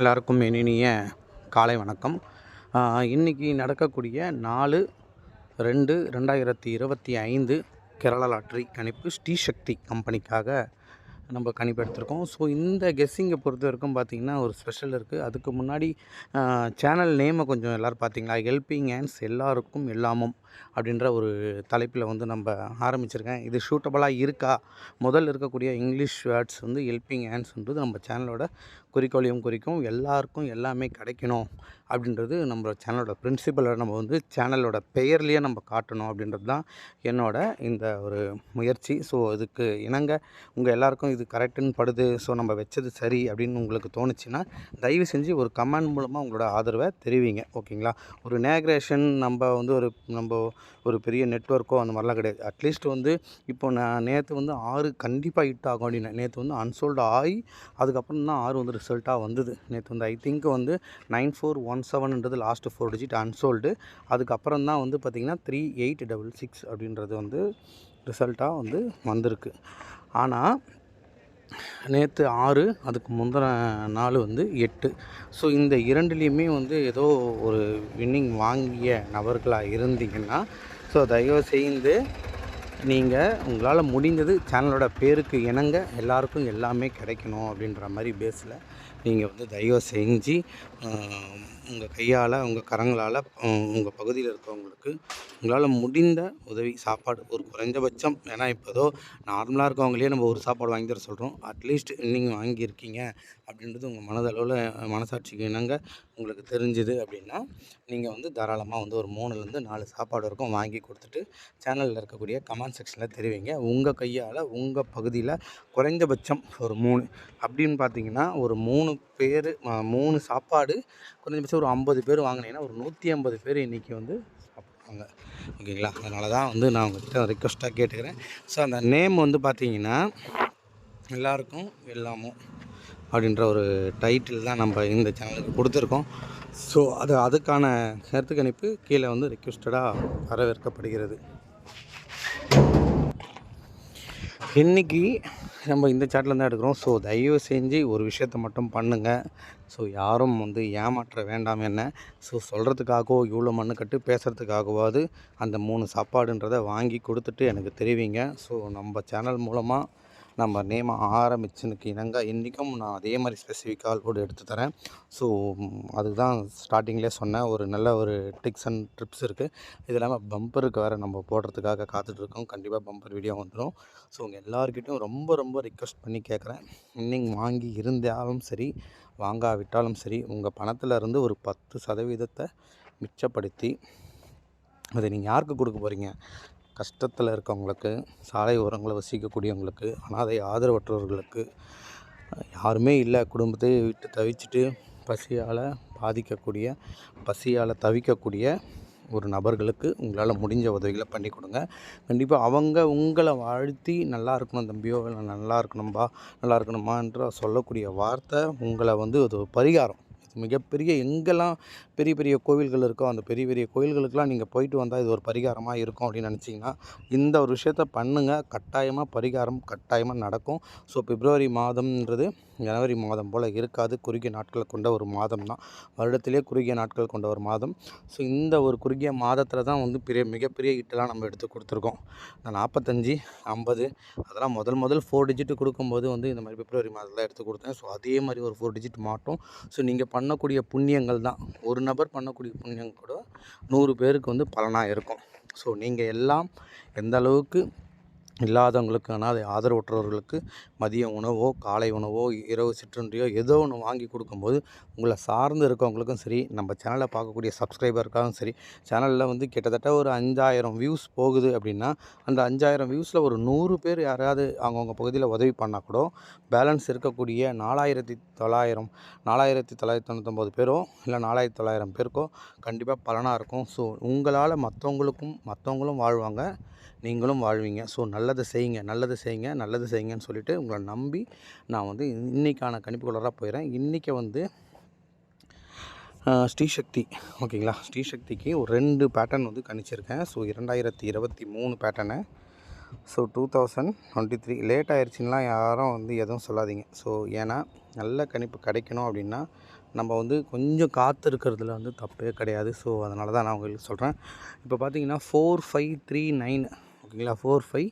எல்லாருக்கும் இனிய காலை வணக்கம். இன்றைக்கி நடக்கக்கூடிய நாலு ரெண்டு ரெண்டாயிரத்தி இருபத்தி ஐந்து கேரளா லாட்ரி கணிப்பு ஸ்ரீசக்தி கம்பெனிக்காக நம்ம கணிப்பெடுத்திருக்கோம். ஸோ இந்த கெஸ்ஸிங்கை பொறுத்த வரைக்கும் பார்த்திங்கன்னா ஒரு ஸ்பெஷல் இருக்குது அதுக்கு முன்னாடி சேனல் நேமை கொஞ்சம் எல்லோரும் பார்த்தீங்களா ஹெல்பிங் ஹேண்ட்ஸ் எல்லாருக்கும் எல்லாமும் அப்படின்ற ஒரு தலைப்பில் வந்து நம்ம ஆரம்பிச்சிருக்கேன். இது ஷூட்டபுளாக இருக்கா? முதல்ல இருக்கக்கூடிய இங்கிலீஷ் வேர்ட்ஸ் வந்து ஹெல்பிங் ஹேண்ட்ஸ்ன்றது நம்ம சேனலோட குறிக்கோளையும் குறிக்கும். எல்லாருக்கும் எல்லாமே கிடைக்கணும். அப்படின்றது நம்ம சேனலோட பிரின்சிபலை நம்ம வந்து சேனலோட பெயர்லேயே நம்ம காட்டணும் அப்படின்றது தான் என்னோட இந்த ஒரு முயற்சி. ஸோ இதுக்கு இணங்க உங்கள் எல்லாருக்கும் இது கரெக்டுன்னு படுது. ஸோ நம்ம வச்சது சரி அப்படின்னு உங்களுக்கு தோணுச்சுன்னா தயவு செஞ்சு ஒரு கமெண்ட் மூலமாக உங்களோட ஆதரவை தெரிவிங்க. ஓகேங்களா? ஒரு நேக்ரேஷன் நம்ம வந்து ஒரு நம்ம ஒரு பெரிய நெட்ஒர்க்கோ அந்த மாதிரிலாம் கிடையாது. அட்லீஸ்ட் வந்து இப்போ நான் நேற்று வந்து ஆறு கண்டிப்பாக ஹிட் ஆகும் அப்படின்னு நேற்று வந்து அன்சோல்டு ஆகி அதுக்கப்புறம் தான் ஆறு வந்து ரிசல்ட்டாக வந்தது. நேற்று வந்து ஐ திங்க் வந்து நைன் ஃபோர் ஒன் ஒன் செவன்ன்றது லாஸ்ட்டு ஃபோர் டிஜிட் அன்சோல்டு அதுக்கப்புறம் தான் வந்து பார்த்திங்கன்னா த்ரீ எயிட் டபுள் சிக்ஸ் அப்படின்றது வந்து ரிசல்ட்டாக வந்து வந்திருக்கு. ஆனால் நேற்று ஆறு அதுக்கு முந்தின நாள் வந்து எட்டு. ஸோ இந்த இரண்டுலேயுமே வந்து ஏதோ ஒரு வின்னிங் வாங்கிய நபர்களாக இருந்தீங்கன்னா ஸோ தயவு செய்து நீங்கள் உங்களால் முடிந்தது சேனலோட பேருக்கு இணங்க எல்லாருக்கும் எல்லாமே கிடைக்கணும் அப்படின்ற மாதிரி பேஸில் நீங்கள் வந்து தயவு செஞ்சு உங்கள் கையால் உங்கள் கரங்களால் உங்கள் பகுதியில் இருக்கவங்களுக்கு உங்களால் முடிந்த உதவி சாப்பாடு. ஒரு குறைந்தபட்சம் ஏன்னா இப்போ ஏதோ நார்மலாக இருக்கவங்களே நம்ம ஒரு சாப்பாடு வாங்கி தர சொல்கிறோம் அட்லீஸ்ட் நீங்கள் வாங்கியிருக்கீங்க அப்படின்றது உங்கள் மனதளவில் மனசாட்சிக்கு இணங்க உங்களுக்கு தெரிஞ்சுது அப்படின்னா நீங்கள் வந்து தாராளமாக வந்து ஒரு மூணுலேருந்து நாலு சாப்பாடு வரைக்கும் வாங்கி கொடுத்துட்டு சேனலில் இருக்கக்கூடிய கமெண்ட் செக்ஷனில் தெரிவிங்க. உங்கள் கையால் உங்கள் பகுதியில் குறைந்தபட்சம் ஒரு மூணு அப்படின்னு பார்த்தீங்கன்னா ஒரு மூணு பேர் மூணு சாப்பாடு குறைஞ்சபட்சம் ஒரு ஐம்பது பேர் வாங்கினீங்கன்னா ஒரு நூற்றி ஐம்பது பேர் இன்றைக்கி வந்து சாப்பிடுவாங்க. ஓகேங்களா? அதனால தான் வந்து நான் உங்கள்கிட்ட ரிக்வஸ்ட்டாக கேட்டுக்கிறேன். ஸோ அந்த நேம் வந்து பார்த்தீங்கன்னா எல்லாருக்கும் எல்லாமும் அப்படின்ற ஒரு டைட்டில் தான் நம்ம இந்த சேனலுக்கு கொடுத்துருக்கோம். ஸோ அது அதுக்கான கருத்து கணிப்பு கீழே வந்து ரிக்வஸ்டடாக வரவேற்கப்படுகிறது. இன்றைக்கி நம்ம இந்த சாட்டில் தான் எடுக்கிறோம். ஸோ தயவு செஞ்சு ஒரு விஷயத்த மட்டும் பண்ணுங்கள் ஸோ யாரும் வந்து ஏமாற்ற வேண்டாம் என்ன. ஸோ சொல்கிறதுக்காகவோ இவ்வளோ மண்ணு கட்டு பேசுகிறதுக்காகவாவது அந்த மூணு சாப்பாடுன்றதை வாங்கி கொடுத்துட்டு எனக்கு தெரிவிங்க. ஸோ நம்ம சேனல் மூலமாக நம்ம நேம் ஆரம்பிச்சுனுக்கு இணங்க இன்றைக்கும் நான் அதே மாதிரி ஸ்பெசிஃபிக்காக கூட எடுத்து தரேன். ஸோ அதுக்கு தான் ஸ்டார்டிங்லேயே சொன்னேன். ஒரு நல்ல ஒரு டிக்ஸ் அண்ட் ட்ரிப்ஸ் இருக்குது இது இல்லாமல் பம்பருக்கு வேறு நம்ம போடுறதுக்காக காத்துட்ருக்கோம் கண்டிப்பாக பம்பர் வீடியோ வந்துடும் ஸோ உங்கள் எல்லாருக்கிட்டையும் ரொம்ப ரொம்ப ரிக்வஸ்ட் பண்ணி கேட்குறேன் இன்னிங் வாங்கி இருந்தாலும் சரி வாங்காவிட்டாலும் சரி உங்கள் பணத்தில் இருந்து ஒரு பத்து சதவீதத்தை மிச்சப்படுத்தி அதை நீங்கள் யாருக்கு கொடுக்க போகிறீங்க கஷ்டத்தில் இருக்கவங்களுக்கு சாலை ஓரங்களில் வசிக்கக்கூடியவங்களுக்கு அனாதை ஆதரவற்றவர்களுக்கு யாருமே இல்லை. குடும்பத்தை விட்டு தவிச்சிட்டு பசியால் பாதிக்கக்கூடிய பசியால் தவிக்கக்கூடிய ஒரு நபர்களுக்கு உங்களால் முடிஞ்ச உதவிகளை பண்ணி கொடுங்க. கண்டிப்பாக அவங்க உங்களை வாழ்த்தி நல்லா இருக்கணும் தம்பியோ இல்லை நல்லா இருக்கணும்பா நல்லா இருக்கணுமான்ற சொல்லக்கூடிய வார்த்தை உங்களை வந்து ஒரு பரிகாரம். மிகப்பெரிய எங்கெல்லாம் பெரிய பெரிய கோவில்கள் இருக்கோ அந்த பெரிய பெரிய கோவில்களுக்கெல்லாம் நீங்கள் போயிட்டு வந்தால் இது ஒரு பரிகாரமாக இருக்கும் அப்படின்னு நினச்சிங்கன்னா இந்த ஒரு விஷயத்த பண்ணுங்கள் கட்டாயமாக பரிகாரம் கட்டாயமாக நடக்கும். ஸோ பிப்ரவரி மாதம்ன்றது ஜனவரி மாதம் போல் இருக்காது. குறுகிய நாட்களை கொண்ட ஒரு மாதம் தான் வருடத்திலே குறுகிய நாட்கள் கொண்ட ஒரு மாதம். ஸோ இந்த ஒரு குறுகிய மாதத்தில் தான் வந்து பெரிய மிகப்பெரிய ஹிட்டெல்லாம் நம்ம எடுத்து கொடுத்துருக்கோம். நான் நாற்பத்தஞ்சி ஐம்பது அதெல்லாம் முதல் முதல் ஃபோர் டிஜிட் கொடுக்கும்போது வந்து இந்த மாதிரி பிப்ரவரி மாதத்தில் எடுத்து கொடுத்தேன். ஸோ அதே மாதிரி ஒரு ஃபோர் டிஜிட் மாட்டோம் ஸோ நீங்கள் பண்ணக்கூடிய புண்ணியங்கள் தான். ஒரு நபர் பண்ணக்கூடிய புண்ணியம் கூட நூறு பேருக்கு வந்து பலனாக இருக்கும். ஸோ நீங்கள் எல்லாம் எந்த அளவுக்கு இல்லாதவங்களுக்கு அனாதை ஆதரவற்றவர்களுக்கு மதிய உணவோ காலை உணவோ இரவு சிற்றுண்டியோ ஏதோ ஒன்று வாங்கி கொடுக்கும்போது உங்களை சார்ந்து இருக்கவங்களுக்கும் சரி நம்ம சேனலை பார்க்கக்கூடிய சப்ஸ்கிரைபருக்காகவும் சரி சேனலில் வந்து கிட்டத்தட்ட ஒரு அஞ்சாயிரம் வியூஸ் போகுது அப்படின்னா அந்த அஞ்சாயிரம் வியூஸில் ஒரு நூறு பேர் யாராவது அவங்கவுங்க பகுதியில் உதவி பண்ணால் கூட பேலன்ஸ் இருக்கக்கூடிய நாலாயிரத்தி தொள்ளாயிரம் நாலாயிரத்தி தொள்ளாயிரத்தி தொண்ணூத்தொம்பது பேரோ இல்லை நாலாயிரத்தி தொள்ளாயிரம் பேருக்கோ கண்டிப்பாக பலனாக இருக்கும். ஸோ உங்களால் மற்றவங்களுக்கும் மற்றவங்களும் வாழ்வாங்க. நீங்களும் வாழ்வீங்க. ஸோ நல்லதை செய்யுங்க நல்லது செய்யுங்க நல்லது செய்யுங்கன்னு சொல்லிவிட்டு உங்களை நம்பி நான் வந்து இன்றைக்கான கணிப்புக்குள்ளராக போயிடுறேன் இன்றைக்கி வந்து ஸ்ரீசக்தி ஓகேங்களா? ஸ்ரீசக்திக்கு ஒரு ரெண்டு பேட்டர்ன் வந்து கணிச்சிருக்கேன். ஸோ இரண்டாயிரத்தி இருபத்தி மூணு pattern so two thousand twenty three late ஆயிடுச்சுன்னா யாரும் வந்து எதுவும் சொல்லாதீங்க. ஸோ ஏன்னா நல்ல கணிப்பு கிடைக்கணும் அப்படின்னா நம்ம வந்து கொஞ்சம் காத்து இருக்கிறதுல வந்து தப்பே கிடையாது. ஸோ அதனால தான் நான் உங்களுக்கு சொல்கிறேன் இப்போ பார்த்தீங்கன்னா ஃபோர் ஃபைவ் த்ரீ நைன் ஓகேங்களா? Four five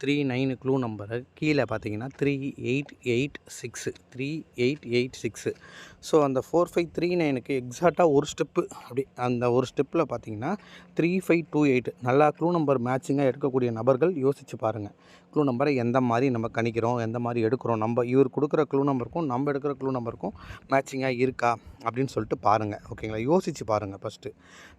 three nine clue number கீழே பார்த்தீங்கன்னா three eight eight six three eight eight six so அந்த ஃபோர் ஃபைவ் த்ரீ நைனுக்கு எக்ஸாக்டாக ஒரு ஸ்டெப்பு அப்படி அந்த ஒரு ஸ்டெப்பில் பார்த்தீங்கன்னா த்ரீ ஃபைவ் டூ எயிட் நல்லா க்ளூ நம்பர் மேட்சிங்காக எடுக்கக்கூடிய நபர்கள் யோசித்து பாருங்கள் க்ளூ நம்பரை எந்த மாதிரி நம்ம கணிக்கிறோம் எந்த மாதிரி எடுக்கிறோம் நம்ம இவர் கொடுக்குற க்ளூ நம்பருக்கும் நம்ம எடுக்கிற க்ளூ நம்பருக்கும் மேட்சிங்காக இருக்கா அப்படின்னு சொல்லிட்டு பாருங்கள் ஓகேங்களா? யோசித்து பாருங்கள் ஃபஸ்ட்டு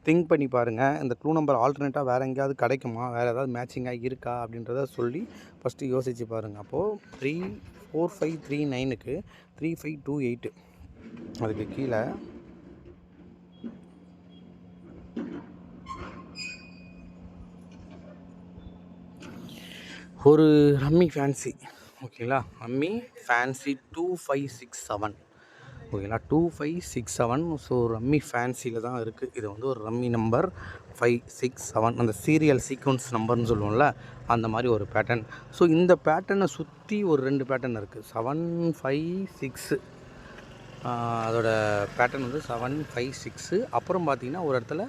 திங்க் பண்ணி பாருங்கள் இந்த க்ளூ நம்பர் ஆல்டர்னேட்டாக வேறு எங்கேயாவது கிடைக்குமா? வேறு ஏதாவது மேட்சிங்காக இருக்கா அப்படின்றத சொல்லி ஃபஸ்ட்டு யோசித்து பாருங்கள் அப்போது த்ரீ ஃபோர் ஃபைவ் த்ரீ நைனுக்கு த்ரீ ஃபைவ் டூ எயிட்டு அதுக்கு கீழே ஒரு ரம்மி ஃபேன்சி ஓகேங்களா rummy fancy two five six seven ஓகேங்களா? Two five six seven. So rummy ஃபேன்சியில் தான் இருக்குது இது வந்து ஒரு rummy number five six seven. அந்த சீரியல் சீக்வன்ஸ் நம்பர்னு சொல்லுவோம்ல அந்த மாதிரி ஒரு பேட்டர்ன் ஸோ இந்த பேட்டர்னை சுற்றி ஒரு ரெண்டு பேட்டர்ன் இருக்குது செவன் ஃபைவ் சிக்ஸு. அதோட பேட்டர்ன் வந்து செவன் ஃபைவ் சிக்ஸு. அப்புறம் பார்த்தீங்கன்னா ஒரு இடத்துல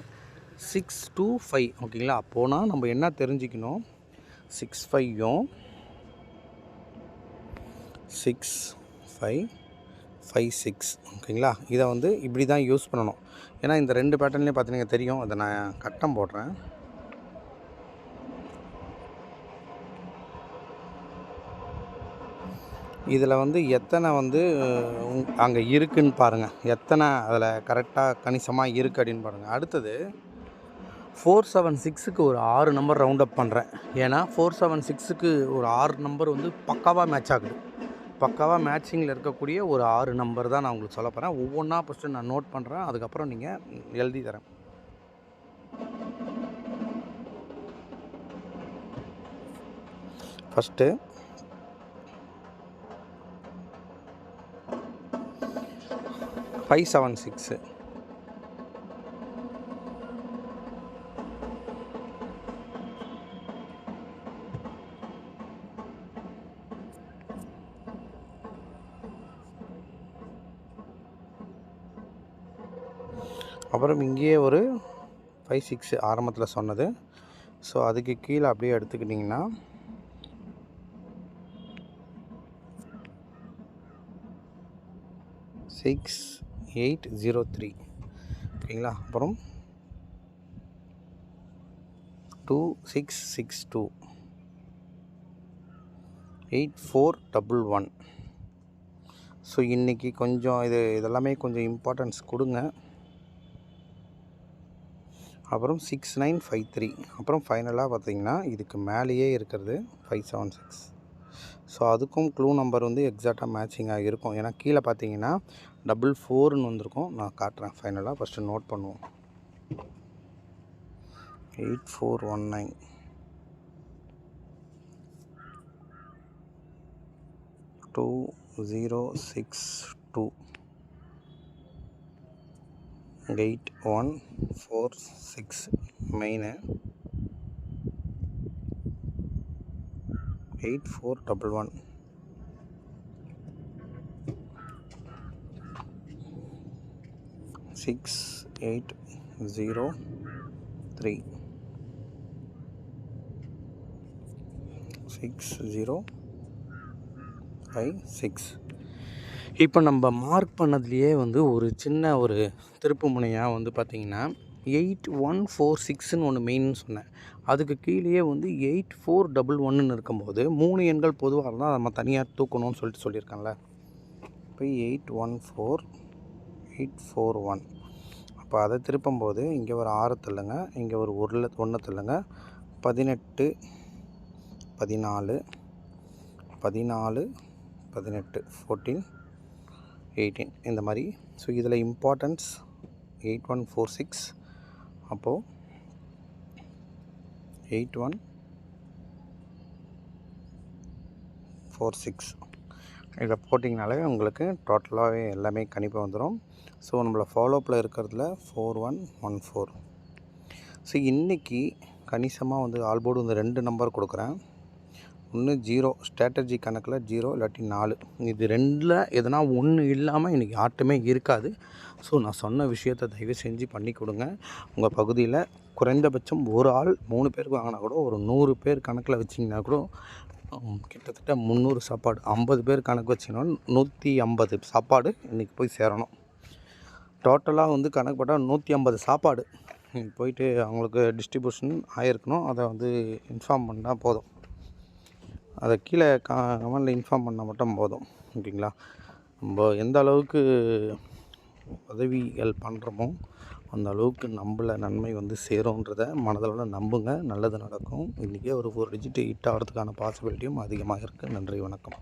சிக்ஸ் டூ ஃபைவ். ஓகேங்களா? அப்போனால் நம்ம என்ன தெரிஞ்சுக்கணும்? சிக்ஸ் ஃபைவும் சிக்ஸ் ஃபைவ் ஃபைவ் சிக்ஸ் ஓகேங்களா? இதை வந்து இப்படி தான் யூஸ் பண்ணணும். ஏன்னா இந்த ரெண்டு பேட்டர்ன்லேயும் பார்த்தீங்கன்னா தெரியும். அதை நான் கட்டம் போடுறேன். இதில் வந்து எத்தனை வந்து அங்கே இருக்குன்னு பாருங்கள் எத்தனை அதில் கரெக்டாக கணிசமாக இருக்குது அப்படின்னு பாருங்கள் அடுத்தது ஃபோர் செவன் சிக்ஸுக்கு ஒரு ஆறு நம்பர் ரவுண்ட் அப் பண்ணுறேன் ஏன்னா ஃபோர் செவன் சிக்ஸுக்கு ஒரு ஆறு நம்பர் வந்து பக்காவாக மேட்ச் ஆகுது. பக்காவாக மேட்சிங்கில் இருக்கக்கூடிய ஒரு ஆறு நம்பர் தான் நான் உங்களுக்கு சொல்ல போகிறேன் ஒவ்வொன்றா ஃபஸ்ட்டு நான் நோட் பண்ணுறேன் அதுக்கப்புறம் நீங்கள் எழுதி தரேன். ஃபஸ்ட்டு ஃபைவ் செவன் சிக்ஸு அப்புறம் இங்கேயே ஒரு ஃபைவ் சிக்ஸ் ஆரம்பத்தில் சொன்னது. ஸோ அதுக்கு கீழே அப்படியே எடுத்துக்கிட்டிங்கன்னா சிக்ஸ் எயிட் ஜீரோ த்ரீ ஓகேங்களா? அப்புறம் two six six two eight four double one so இன்றைக்கி கொஞ்சம் இது இதெல்லாமே கொஞ்சம் இம்பார்ட்டன்ஸ் கொடுங்க. அப்புறம் சிக்ஸ் நைன் ஃபைவ் த்ரீ அப்புறம் ஃபைனலாக பார்த்தீங்கன்னா இதுக்கு மேலேயே இருக்கிறது ஃபைவ் செவன் சிக்ஸ் ஸோ அதுக்கும் க்ளூ நம்பர் வந்து எக்ஸாக்டாக மேட்சிங்காக இருக்கும். ஏன்னா கீழே பார்த்தீங்கன்னா டபுள் ஃபோர்னு வந்திருக்கும். நான் காட்டுறேன் ஃபைனலாக ஃபஸ்ட்டு நோட் பண்ணுவோம். Eight four one nine two zero six two eight one four six main eight four double one six eight zero three six zero five six இப்போ நம்ம மார்க் பண்ணதுலேயே வந்து ஒரு சின்ன ஒரு திருப்பு முனையாக வந்து பார்த்திங்கன்னா எயிட் ஒன் ஃபோர் சிக்ஸ்னு ஒன்று மெயின்னு சொன்னேன். அதுக்கு கீழேயே வந்து எயிட் ஃபோர் டபுள் ஒன்றுன்னு இருக்கும்போது மூணு எண்கள் பொதுவாக இருந்தால் நம்ம தனியாக தூக்கணும்னு சொல்லிட்டு சொல்லியிருக்கேன்ல. இப்போ eight one four eight four one அப்போ அதை திருப்பும்போது இங்கே ஒரு ஆறு தள்ளுங்க இங்கே ஒரு ஒரு ஒன்று தள்ளுங்க. பதினெட்டு பதினாலு பதினாலு பதினெட்டு ஃபோர்டீன் எயிட்டீன் இந்த மாதிரி. ஸோ இதில் importance eight one four six அப்போது எயிட் ஒன் ஃபோர் சிக்ஸ் இதை போட்டிங்கனாலே உங்களுக்கு டோட்டலாகவே எல்லாமே கணிப்பு வந்துடும் ஸோ நம்மளை ஃபாலோப்பில் இருக்கிறதுல four one one four so இன்றைக்கி கணிசமாக வந்து ஆல்போர்டு வந்து ரெண்டு நம்பர் கொடுக்குறேன். ஒன்று ஜீரோ ஸ்ட்ராட்டஜி கணக்கில் ஜீரோ இல்லாட்டி நாலு. இது ரெண்டில் எதனா ஒன்று இல்லாமல் இன்றைக்கி ஆட்டமே இருக்காது. ஸோ நான் சொன்ன விஷயத்தை தயவு செஞ்சு பண்ணி கொடுங்க. உங்கள் பகுதியில் குறைந்தபட்சம் ஒரு ஆள் மூணு பேருக்கு வாங்கினா கூட ஒரு நூறு பேர் கணக்கில் வச்சிங்கன்னா கூட கிட்டத்தட்ட முந்நூறு சாப்பாடு ஐம்பது பேர் கணக்கு வச்சிங்கன்னா நூற்றி ஐம்பது சாப்பாடு இன்றைக்கி போய் சேரணும். டோட்டலாக வந்து கணக்கு போட்டால் நூற்றி ஐம்பது சாப்பாடு. போயிட்டு அவங்களுக்கு டிஸ்ட்ரிபியூஷன் ஆகிருக்கணும் அதை வந்து இன்ஃபார்ம் பண்ணால் போதும். அதை கீழே கா கமெண்டில் இன்ஃபார்ம் பண்ணால் மட்டும் போதும். ஓகேங்களா? நம்ம எந்த அளவுக்கு உதவிகள் பண்ணுறோமோ அந்த அளவுக்கு நம்மளை நன்மை வந்து சேரும்ன்றத மனதளவில் நம்புங்க. நல்லது நடக்கும். இன்றைக்கே ஒரு ஒரு டிஜிட் ஹிட் ஆகிறதுக்கான பாசிபிலிட்டியும் அதிகமாக இருக்குது நன்றி வணக்கம்.